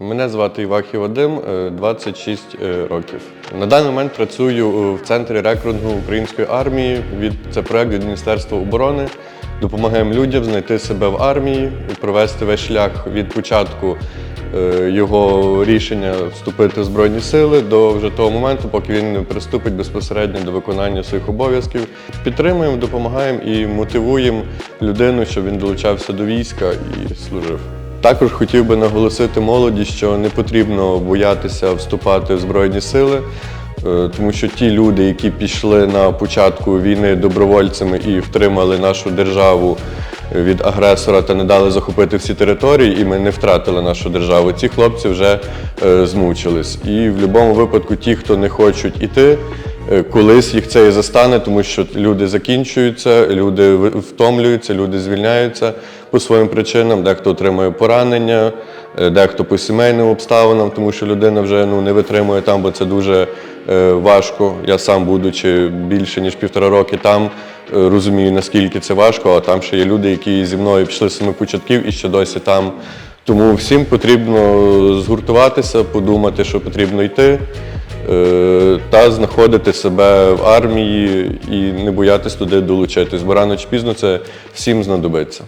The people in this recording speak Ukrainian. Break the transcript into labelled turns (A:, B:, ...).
A: Мене звати Івахів Вадим, е, 26 е, років. На даний момент працюю е, в центрі рекрутингу української армії. Від це проект від Міністерства оборони. Допомагаємо людям знайти себе в армії, провести весь шлях від початку е, його рішення вступити в Збройні сили до вже того моменту, поки він не приступить безпосередньо до виконання своїх обов'язків. Підтримуємо, допомагаємо і мотивуємо людину, щоб він долучався до війська і служив. Також хотів би наголосити молоді, що не потрібно боятися вступати в Збройні сили, е, тому що ті люди, які пішли на початку війни добровольцями і втримали нашу державу від агресора та не дали захопити всі території, і ми не втратили нашу державу. Ці хлопці вже е, змучились. І в будь-якому випадку, ті, хто не хочуть іти, Е, Колись їх це і застане, тому що люди закінчуються, люди втомлюються, люди звільняються по своїм причинам, дехто отримує поранення, е, дехто по сімейним обставинам, тому що людина вже ну, не витримує там, бо це дуже е, важко. Я сам, будучи більше ніж півтора роки там, е, розумію, наскільки це важко, а там ще є люди, які зі мною пішли з самих початків і ще досі там. Тому всім потрібно згуртуватися, подумати, що потрібно йти та знаходити себе в армії і не боятись туди долучитись, бо рано чи пізно це всім знадобиться.